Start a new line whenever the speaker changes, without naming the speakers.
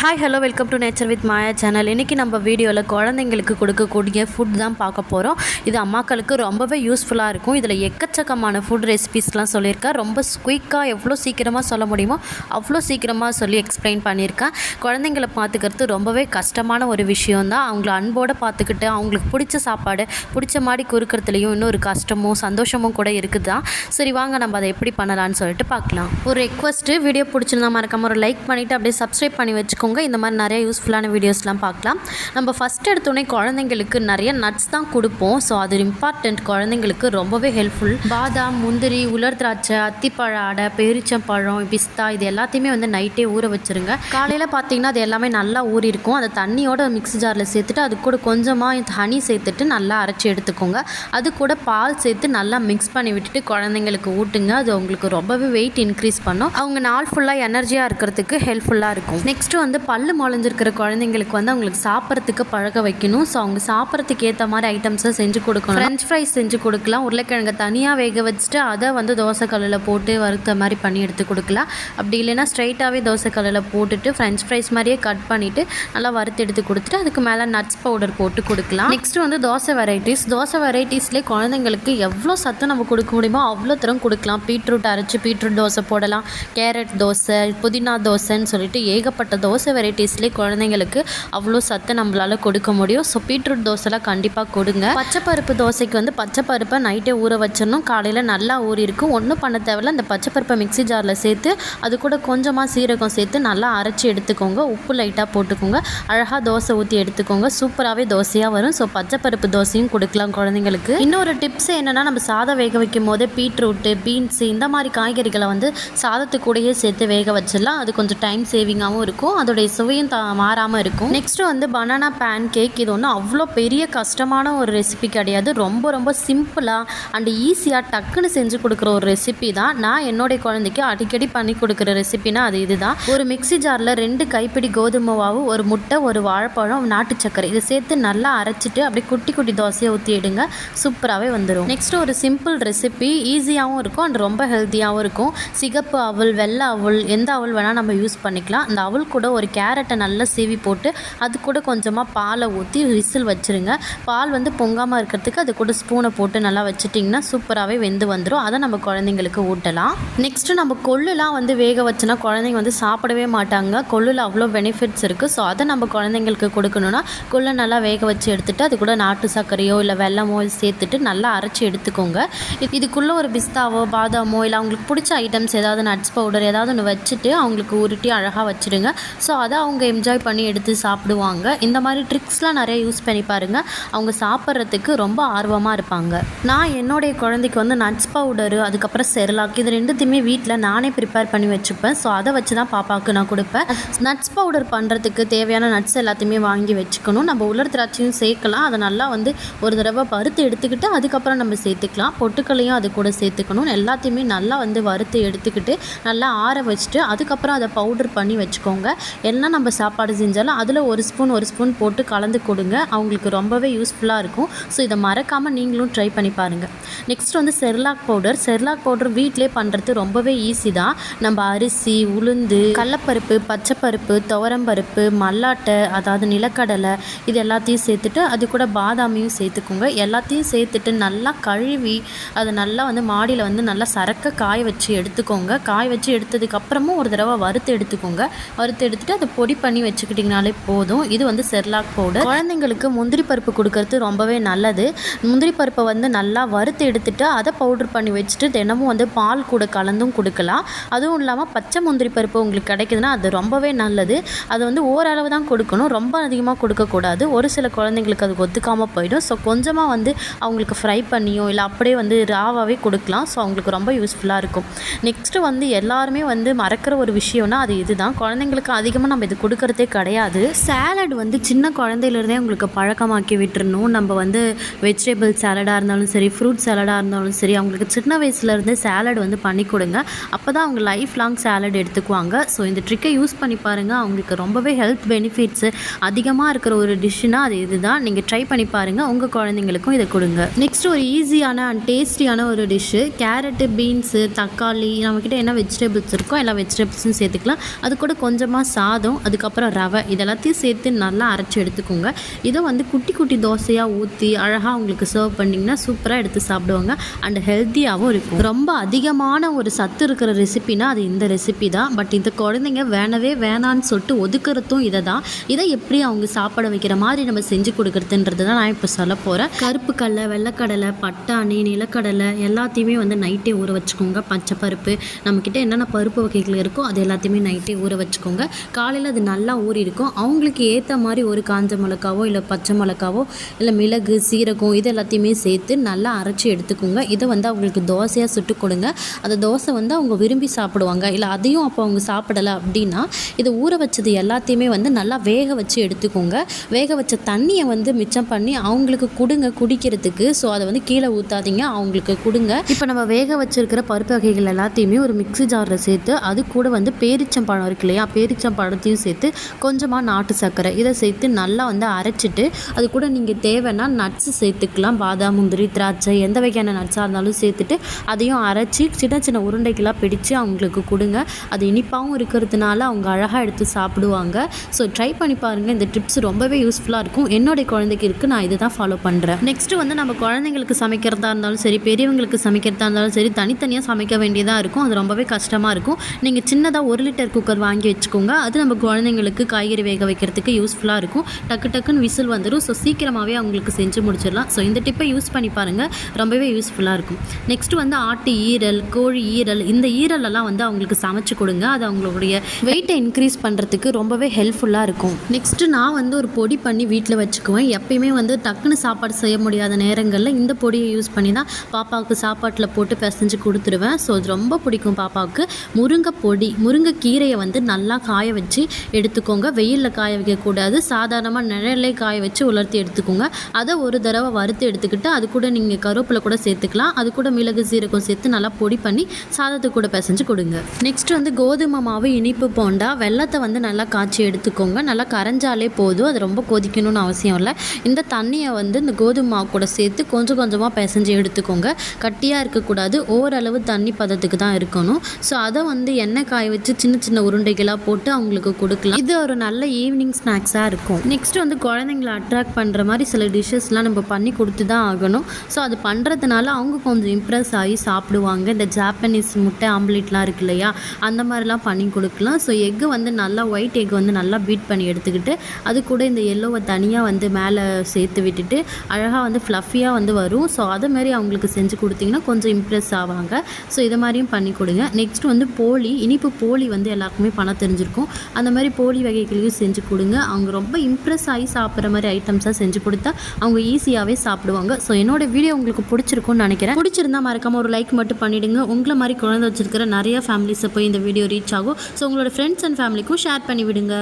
Hi hello welcome to nature with Maya channel இன்றைக்கி நம்ம வீடியோவில் குழந்தைங்களுக்கு கொடுக்கக்கூடிய ஃபுட் தான் பார்க்க போகிறோம் இது அம்மாக்களுக்கு ரொம்பவே யூஸ்ஃபுல்லாக இருக்கும். இதில் எக்கச்சக்கமான ஃபுட் ரெசிபிஸ்லாம் சொல்லியிருக்கேன் ரொம்ப ஸ்குயிக்காக எவ்வளோ சீக்கிரமாக சொல்ல முடியுமோ அவ்வளோ சீக்கிரமாக சொல்லி எக்ஸ்பிளைன் பண்ணியிருக்கேன் குழந்தைங்களை பார்த்துக்கிறது ரொம்பவே கஷ்டமான ஒரு விஷயந்தான் அவங்கள அன்போடு பார்த்துக்கிட்டு அவங்களுக்கு பிடிச்ச சாப்பாடு பிடிச்ச மாதிரி குறுக்கிறதுலையும் இன்னொரு கஷ்டமும் சந்தோஷமும் கூட இருக்குது? தான் சரி வாங்க நம்ம அதை எப்படி பண்ணலாம்னு சொல்லிட்டு பார்க்கலாம். ஒரு ரெக்வஸ்ட்டு வீடியோ பிடிச்சிருந்தா மறக்காமல் ஒரு லைக் பண்ணிவிட்டு அப்படியே சப்ஸ்கிரைப் பண்ணி வச்சுக்கோங்க. இந்த மாதிரி நிறைய யூஸ்ஃபுல்லான வீடியோஸ்லாம் பார்க்கலாம். நம்ம ஃபஸ்ட் எடுத்தோடனே குழந்தைங்களுக்கு நிறைய நட்ஸ் தான் கொடுப்போம். ஸோ அது இம்பார்ட்டண்ட் குழந்தைங்களுக்கு ரொம்பவே ஹெல்ப்ஃபுல் பாதாம் முந்திரி உலர் திராட்சை அத்திப்பழ அடை பேரிச்சம்பழம் பிஸ்தா இது எல்லாத்தையுமே வந்து நைட்டே ஊற வச்சுருங்க. காலையில் பார்த்தீங்கன்னா அது எல்லாமே நல்லா ஊறி இருக்கும் அதை தண்ணியோட மிக்ஸி ஜாரில் சேர்த்துட்டு அது கூட கொஞ்சமாக ஹனி சேர்த்துட்டு நல்லா அரைச்சி எடுத்துக்கோங்க. அது கூட பால் சேர்த்து நல்லா மிக்ஸ் பண்ணி விட்டுட்டு குழந்தைங்களுக்கு ஊட்டுங்க. அது உங்களுக்கு ரொம்பவே வெயிட் இன்க்ரீஸ் பண்ணும். அவங்க நாள் ஃபுல்லாக எனர்ஜியாக இருக்கிறதுக்கு ஹெல்ப்ஃபுல்லாக இருக்கும். நெக்ஸ்ட் வந்து பல்லு முளைஞ்சிருக்கிற குழந்தைங்களுக்கு வந்து அவங்களுக்கு சாப்பிட்றதுக்கு பழக வைக்கணும். ஸோ அவங்க சாப்பிட்றதுக்கு ஏற்ற மாதிரி ஐட்டம்ஸை செஞ்சு கொடுக்கணும். ஃப்ரெஞ்ச் ஃப்ரைஸ் செஞ்சு கொடுக்கலாம். உருளைக்கிழங்கை தனியாக வேக வச்சுட்டு அதை வந்து தோசைக்கல்லில் போட்டு வறுத்த மாதிரி பண்ணி எடுத்து கொடுக்கலாம். அப்படி இல்லைன்னா ஸ்ட்ரைட்டாகவே தோசைக்கல்லில் போட்டுட்டு ஃப்ரெஞ்ச் ஃப்ரைஸ் மாதிரியே கட் பண்ணிவிட்டு நல்லா வறுத்து எடுத்து கொடுத்துட்டு அதுக்கு மேலே நட்ஸ் பவுடர் போட்டு கொடுக்கலாம். நெக்ஸ்ட்டு வந்து தோசை வெரைட்டிஸ் தோசை வெரைட்டிஸ்லேயே குழந்தைங்களுக்கு எவ்வளோ சத்து நம்ம கொடுக்க முடியுமோ அவ்வளோ தரம் கொடுக்கலாம். பீட்ரூட் அரைச்சி பீட்ரூட் தோசை போடலாம். கேரட் தோசை புதினா தோசைன்னு சொல்லிட்டு ஏகப்பட்ட தோசை வெரைட்டிஸ்லேயே குழந்தைங்களுக்கு அவ்வளோ சத்தை நம்மளால் கொடுக்க முடியும். ஸோ பீட்ரூட் தோசைலாம் கண்டிப்பாக கொடுங்க. பச்சைப்பருப்பு தோசைக்கு வந்து பச்சைப்பருப்பை நைட்டே ஊற வச்சிடணும். காலையில் நல்லா ஊறி இருக்கும். ஒன்றும் பண்ண தேவையில்ல. அந்த பச்சைப்பருப்பை மிக்ஸி ஜாரில் சேர்த்து அது கூட கொஞ்சமாக சீரகம் சேர்த்து நல்லா அரைச்சி எடுத்துக்கோங்க. உப்பு லைட்டாக போட்டுக்கோங்க. அழகாக தோசை ஊற்றி எடுத்துக்கோங்க. சூப்பராகவே தோசையாக வரும். ஸோ பச்சைப்பருப்பு தோசையும் கொடுக்கலாம் குழந்தைங்களுக்கு. இன்னொரு டிப்ஸ் என்னென்னா நம்ம சாதம் வேக வைக்கும் போதே பீட்ரூட்டு பீன்ஸு இந்த மாதிரி காய்கறிகளை வந்து சாதத்துக்கூடையே சேர்த்து வேக வச்சிடலாம். அது கொஞ்சம் டைம் சேவிங்காகவும் இருக்கும். அதோட அதோடைய சுவையும் த மாறாமல் இருக்கும். நெக்ஸ்ட்டு வந்து பனானா பேன் கேக் இது ஒன்றும் அவ்வளோ பெரிய கஷ்டமான ஒரு ரெசிபி கிடையாது. ரொம்ப ரொம்ப சிம்பிளாக அண்ட் ஈஸியாக டக்குன்னு செஞ்சு கொடுக்குற ஒரு ரெசிபி தான். நான் என்னுடைய குழந்தைக்கு அடிக்கடி பண்ணி கொடுக்குற ரெசிபினா அது இதுதான். ஒரு மிக்ஸி ஜாரில் ரெண்டு கைப்பிடி கோதுமை மாவு ஒரு முட்டை ஒரு வாழைப்பழம் நாட்டு சக்கரை இதை சேர்த்து நல்லா அரைச்சிட்டு அப்படியே குட்டி குட்டி தோசையை ஊற்றிடுங்க சூப்பராகவே வந்துடும் நெக்ஸ்ட் ஒரு சிம்பிள் ரெசிபி ஈஸியாகவும் இருக்கும் அண்ட் ரொம்ப ஹெல்த்தியாகவும் இருக்கும். சிகப்பு அவல் வெள்ளை அவல் எந்த அவல் வேணால் நம்ம யூஸ் பண்ணிக்கலாம். அந்த அவல் கூட ஒரு கேரட்டை நல்லா சீவி போட்டு அது கூட கொஞ்சமாக பாலை ஊற்றி விசில் வச்சுருங்க. பால் வந்து பொங்காமல் இருக்கிறதுக்கு அது கூட ஸ்பூனை போட்டு நல்லா வச்சுட்டிங்கன்னா சூப்பராகவே வெந்து வந்துடும் அதை நம்ம குழந்தைங்களுக்கு ஊட்டலாம். நெக்ஸ்ட்டு நம்ம கொள்ளுலாம் வந்து வேக வச்சுனா குழந்தைங்க வந்து சாப்பிடவே மாட்டாங்க. கொள்ளில் அவ்வளோ பெனிஃபிட்ஸ் இருக்குது ஸோ அதை நம்ம குழந்தைங்களுக்கு கொடுக்கணுன்னா கொள்ளை நல்லா வேக வச்சு எடுத்துகிட்டு அது கூட நாட்டு சர்க்கரையோ இல்லை வெல்லமோ சேர்த்துட்டு நல்லா அரைச்சி எடுத்துக்கோங்க. இதுக்குள்ளே ஒரு பிஸ்தாவோ பாதாமோ இல்லை அவங்களுக்கு பிடிச்ச ஐட்டம்ஸ் ஏதாவது நட்ஸ் பவுடர் ஏதாவது ஒன்று வச்சுட்டு அவங்களுக்கு உருட்டி அழகாக வச்சுடுங்க. ஸோ அதை அவங்க என்ஜாய் பண்ணி எடுத்து சாப்பிடுவாங்க. இந்த மாதிரி ட்ரிக்ஸ்லாம் நிறைய யூஸ் பண்ணி பாருங்கள் அவங்க சாப்பிட்றதுக்கு ரொம்ப ஆர்வமாக இருப்பாங்க. நான் என்னுடைய குழந்தைக்கு வந்து நட்ஸ் பவுடரு அதுக்கப்புறம் செரலாக் இது ரெண்டுத்தையுமே வீட்டில் நானே ப்ரிப்பேர் பண்ணி வச்சுப்பேன். ஸோ அதை வச்சு தான் பாப்பாவுக்கு நான் கொடுப்பேன். நட்ஸ் பவுடர் பண்ணுறதுக்கு தேவையான நட்ஸ் எல்லாத்தையுமே வாங்கி வச்சுக்கணும். நம்ம உலர் திராட்சையும் சேர்க்கலாம். அதை நல்லா வந்து ஒரு தடவை வறுத்து எடுத்துக்கிட்டு அதுக்கப்புறம் நம்ம சேர்த்துக்கலாம். பொட்டுக்களையும் அது கூட சேர்த்துக்கணும். எல்லாத்தையுமே நல்லா வந்து வறுத்து எடுத்துக்கிட்டு நல்லா ஆற வச்சுட்டு அதுக்கப்புறம் அதை பவுடர் பண்ணி வச்சுக்கோங்க. எல்லாம் நம்ம சாப்பாடு செஞ்சாலும் அதில் ஒரு ஸ்பூன் ஒரு ஸ்பூன் போட்டு கலந்து கொடுங்க. அவங்களுக்கு ரொம்பவே யூஸ்ஃபுல்லாக இருக்கும். ஸோ இதை மறக்காமல் நீங்களும் ட்ரை பண்ணி பாருங்கள் நெக்ஸ்ட் வந்து செர்லாக் பவுடர். செர்லாக் பவுடர் வீட்டிலே பண்ணுறது ரொம்பவே ஈஸி தான். நம்ம அரிசி உளுந்து கடலப்பருப்பு பச்சைப்பருப்பு துவரம்பருப்பு மல்லாட்டை அதாவது நிலக்கடலை இது எல்லாத்தையும் சேர்த்துட்டு அது கூட பாதாமையும் சேர்த்துக்கோங்க. எல்லாத்தையும் சேர்த்துட்டு நல்லா கழுவி அதை நல்லா வந்து மாடியில் வந்து நல்லா சரக்க காய வச்சு எடுத்துக்கோங்க. காய வச்சு எடுத்ததுக்கப்புறமும் ஒரு தடவை வறுத்து எடுத்துக்கோங்க. வறுத்து எடுத்துட்டு அதை பொடி பண்ணி வச்சுக்கிட்டிங்கனாலே போதும். இது வந்து செர்லாக் பவுடர். குழந்தைங்களுக்கு முந்திரி பருப்பு கொடுக்கறது ரொம்பவே நல்லது. முந்திரி பருப்பை வந்து நல்லா வறுத்து எடுத்துட்டு அதை பவுடர் பண்ணி வச்சுட்டு தினமும் வந்து பால் கூட கலந்தும் கொடுக்கலாம். அதுவும் இல்லாமல் பச்சை முந்திரி பருப்பு உங்களுக்கு கிடைக்குதுன்னா அது ரொம்பவே நல்லது. அது வந்து ஓரளவு தான் கொடுக்கணும். ரொம்ப அதிகமாக கொடுக்கக்கூடாது. ஒரு சில குழந்தைங்களுக்கு அது ஒத்துக்காமல் போயிடும். ஸோ கொஞ்சமாக வந்து அவங்களுக்கு ஃப்ரை பண்ணியோ இல்லை அப்படியே வந்து ராவாகவே கொடுக்கலாம். ஸோ அவங்களுக்கு ரொம்ப யூஸ்ஃபுல்லாக இருக்கும். நெக்ஸ்ட்டு வந்து எல்லாருமே வந்து மறக்கிற ஒரு விஷயம்னா அது இதுதான். குழந்தைங்களுக்கு அதிகமாக நம்ம இது கொடுக்கறதே கிடையாது. சேலட் வந்து சின்ன குழந்தையிலேருந்தே உங்களுக்கு பழக்கமாக்கி விட்டுருணும் நம்ம வந்து வெஜிடபிள் சேலடாக இருந்தாலும் சரி ஃப்ரூட் சேலடாக இருந்தாலும் சரி அவங்களுக்கு சின்ன வயசுலேருந்தே சேலட் வந்து பண்ணி கொடுங்க. அப்போ தான் அவங்க லைஃப் லாங் சேலட் எடுத்துக்குவாங்க. ஸோ இந்த ட்ரிக்கை யூஸ் பண்ணி பாருங்கள் அவங்களுக்கு ரொம்பவே ஹெல்த் பெனிஃபிட்ஸு அதிகமாக இருக்கிற ஒரு டிஷ்ஷுனா அது இதுதான். நீங்கள் ட்ரை பண்ணி பாருங்கள் உங்கள் குழந்தைங்களுக்கும் இதை கொடுங்க. நெக்ஸ்ட் ஒரு ஈஸியான அண்ட் டேஸ்டியான ஒரு டிஷ்ஷு கேரட்டு பீன்ஸு தக்காளி நம்மக்கிட்ட என்ன வெஜிடபிள்ஸ் இருக்கோ எல்லா வெஜிடபிள்ஸும் சேர்த்துக்கலாம். அது கூட கொஞ்சமாக சா சாதம் அதுக்கப்புறம் ரவை. இதெல்லாத்தையும் சேர்த்து நல்லா அரைச்சி எடுத்துக்கோங்க. இதை வந்து குட்டி குட்டி தோசையாக ஊற்றி அழகாக அவங்களுக்கு சர்வ் பண்ணிங்கன்னா சூப்பராக எடுத்து சாப்பிடுவாங்க. அண்ட் ஹெல்த்தியாகவும் இருக்கும். ரொம்ப அதிகமான ஒரு சத்து இருக்கிற ரெசிபினா அது இந்த ரெசிபி தான். பட் இந்த குழந்தைங்க வேணவே வேணான்னு சொல்லிட்டு ஒதுக்குறதும் இதை தான். இதை எப்படி அவங்க சாப்பிட வைக்கிற மாதிரி நம்ம செஞ்சு கொடுக்குறதுன்றது தான் நான் இப்போ சொல்ல போகிறேன் கருப்பு கடலை வெள்ளைக்கடலை பட்டாணி நிலக்கடலை எல்லாத்தையுமே வந்து நைட்டே ஊற வச்சுக்கோங்க. பச்சைப்பருப்பு. நம்மக்கிட்ட என்னென்ன பருப்பு வகைகள் இருக்கோ அது எல்லாத்தையுமே நைட்டே ஊற வச்சுக்கோங்க. காலையில் அது நல்லா ஊறி இருக்கும் அவங்களுக்கு ஏற்ற மாதிரி ஒரு காஞ்ச மிளகாவோ இல்லை பச்சை மிளகாவோ இல்லை மிளகு சீரகம் இது எல்லாத்தையுமே சேர்த்து நல்லா அரைச்சி எடுத்துக்கோங்க. இதை வந்து அவங்களுக்கு தோசையாக சுட்டு கொடுங்க. அந்த தோசை வந்து அவங்க விரும்பி சாப்பிடுவாங்க. இல்லை அதையும் அப்போ அவங்க சாப்பிடலை அப்படின்னா இதை ஊற வச்சது எல்லாத்தையுமே வந்து நல்லா வேக வச்சு எடுத்துக்கோங்க. வேக வச்ச தண்ணியை வந்து மிச்சம் பண்ணி அவங்களுக்கு கொடுங்க குடிக்கிறதுக்கு. ஸோ அதை வந்து கீழே ஊற்றாதீங்க அவங்களுக்கு கொடுங்க. இப்போ நம்ம வேக வச்சிருக்கிற பருப்பு வகைகள் எல்லாத்தையுமே ஒரு மிக்ஸி ஜாரில் சேர்த்து அது கூட வந்து பேரிச்சம்பழம் இருக்கு இல்லையா? பேரிச்சம்பழம் பழத்தையும் சேர்த்து கொஞ்சமாக நாட்டு சர்க்கரை. இதை சேர்த்து நல்லா வந்து அரைச்சிட்டு அது கூட நீங்கள் தேவைன்னா நட்ஸு சேர்த்துக்கலாம். பாதாம் முந்திரி திராட்சை எந்த வகையான நட்ஸாக இருந்தாலும் சேர்த்துட்டு அதையும் அரைச்சி சின்ன சின்ன உருண்டைக்கெல்லாம் பிடிச்சு அவங்களுக்கு கொடுங்க. அது இனிப்பாகவும் இருக்கிறதுனால அவங்க அழகாக எடுத்து சாப்பிடுவாங்க. ஸோ ட்ரை பண்ணி பாருங்கள் இந்த டிப்ஸ் ரொம்பவே யூஸ்ஃபுல்லாக இருக்கும். என்னுடைய குழந்தைக்கு இருக்குது நான் இதை தான் ஃபாலோ பண்ணுறேன் நெக்ஸ்ட்டு வந்து நம்ம குழந்தைங்களுக்கு சமைக்கிறதா இருந்தாலும் சரி பெரியவங்களுக்கு சமைக்கிறதா இருந்தாலும் சரி தனித்தனியாக சமைக்க வேண்டியதாக இருக்கும். அது ரொம்பவே கஷ்டமாக இருக்கும். நீங்கள் சின்னதாக ஒரு லிட்டர் குக்கர் வாங்கி வச்சுக்கோங்க. அது நம்ம குழந்தைங்களுக்கு காய்கறி வேக வைக்கிறதுக்கு யூஸ்ஃபுல்லாக இருக்கும். டக்கு டக்குன்னு விசில் வந்துடும் ஸோ சீக்கிரமாகவே அவங்களுக்கு செஞ்சு முடிச்சிடலாம். ஸோ இந்த டிப்பை யூஸ் பண்ணி பாருங்கள் ரொம்பவே யூஸ்ஃபுல்லாக இருக்கும். நெக்ஸ்ட் வந்து ஆட்டு ஈரல் கோழி ஈரல். இந்த ஈரலெல்லாம் வந்து அவங்களுக்கு சமைச்சு கொடுங்க. அது அவங்களுடைய வெயிட்டை இன்க்ரீஸ் பண்ணுறதுக்கு ரொம்பவே ஹெல்ப்ஃபுல்லாக இருக்கும். நெக்ஸ்ட்டு நான் வந்து ஒரு பொடி பண்ணி வீட்டில் வச்சுக்குவேன். எப்பயுமே வந்து டக்குன்னு சாப்பாடு செய்ய முடியாத நேரங்களில் இந்த பொடியை யூஸ் பண்ணி தான் பாப்பாவுக்கு சாப்பாட்டில் போட்டு பிசைஞ்சு கொடுத்துருவேன். ஸோ அது ரொம்ப பிடிக்கும் பாப்பாவுக்கு. முருங்கை பொடி முருங்கை கீரையை வந்து நல்லா காய வச்சு வச்சு எடுத்துக்கோங்க. வெயிலில் காய வைக்கக்கூடாது. சாதாரணமாக நிழலே காய வச்சு உலர்த்தி எடுத்துக்கோங்க. அதை ஒரு தடவை வறுத்து எடுத்துக்கிட்டு அது கூட நீங்கள் கருவேப்பிலை கூட சேர்த்துக்கலாம். அது கூட மிளகு சீரகம் சேர்த்து நல்லா பொடி பண்ணி சாதத்து கூட பிசைஞ்சு கொடுங்க. நெக்ஸ்ட் வந்து கோதுமை மாவு இனிப்பு போண்டா. வெள்ளத்தை வந்து நல்லா காய்ச்சி எடுத்துக்கோங்க. நல்லா கரைஞ்சாலே போதும். அது ரொம்ப கொதிக்கணும்னு அவசியம் இல்லை. இந்த தண்ணியை வந்து இந்த கோதுமை மாவு கூட சேர்த்து கொஞ்சம் கொஞ்சமாக பிசைஞ்சு எடுத்துக்கோங்க. கட்டியாக இருக்கக்கூடாது. ஓரளவு தண்ணி பதத்துக்கு தான் இருக்கணும். ஸோ அதை வந்து எண்ணெய் காய வச்சு சின்ன சின்ன உருண்டைகளாக போட்டு அவங்களுக்கு கொடுக்கலாம். இது ஒரு நல்ல ஈவினிங் ஸ்நாக்ஸாக இருக்கும். நெக்ஸ்ட் வந்து குழந்தைங்களை அட்ராக்ட் பண்ணுற மாதிரி சில டிஷ்ஷஸ்லாம் நம்ம பண்ணி கொடுத்து தான் ஆகணும். ஸோ அது பண்ணுறதுனால அவங்க கொஞ்சம் இம்ப்ரெஸ் ஆகி சாப்பிடுவாங்க. இந்த ஜாப்பனீஸ் முட்டை ஆம்லேட்லாம் இருக்கு இல்லையா? அந்த மாதிரிலாம் பண்ணி கொடுக்கலாம். ஸோ எக்கு வந்து நல்லா ஒயிட் எக் வந்து நல்லா பீட் பண்ணி எடுத்துக்கிட்டு அது கூட இந்த எல்லோவை தனியாக வந்து மேலே சேர்த்து விட்டுட்டு அழகாக வந்து ஃப்ளஃபியாக வந்து வரும். ஸோ அதை மாதிரி அவங்களுக்கு செஞ்சு கொடுத்தீங்கன்னா கொஞ்சம் இம்ப்ரெஸ் ஆவாங்க. ஸோ இதை மாதிரியும் பண்ணி கொடுங்க. நெக்ஸ்ட் வந்து போலி இனிப்பு போலி வந்து எல்லாருக்குமே பண்ண தெரிஞ்சிருக்கும். அந்த மாதிரி போலி வகைகளையும் செஞ்சு கொடுங்க. அவங்க ரொம்ப இம்ப்ரெஸ் ஆகி சாப்பிட்ற மாதிரி ஐட்டம்ஸாக செஞ்சு கொடுத்தா அவங்க ஈஸியாகவே சாப்பிடுவாங்க. ஸோ என்னோட வீடியோ உங்களுக்கு பிடிச்சிருக்கும்னு நினைக்கிறேன். பிடிச்சிருந்தா மறக்காமல் ஒரு லைக் மட்டும் பண்ணிவிடுங்க உங்களை மாதிரி குழந்தை வச்சிருக்கிற நிறைய ஃபேமிலிஸை போய் இந்த வீடியோ ரீச் ஆகும். ஸோ உங்களோட ஃப்ரெண்ட்ஸ் அண்ட் ஃபேமிலிக்கும் ஷேர் பண்ணி விடுங்க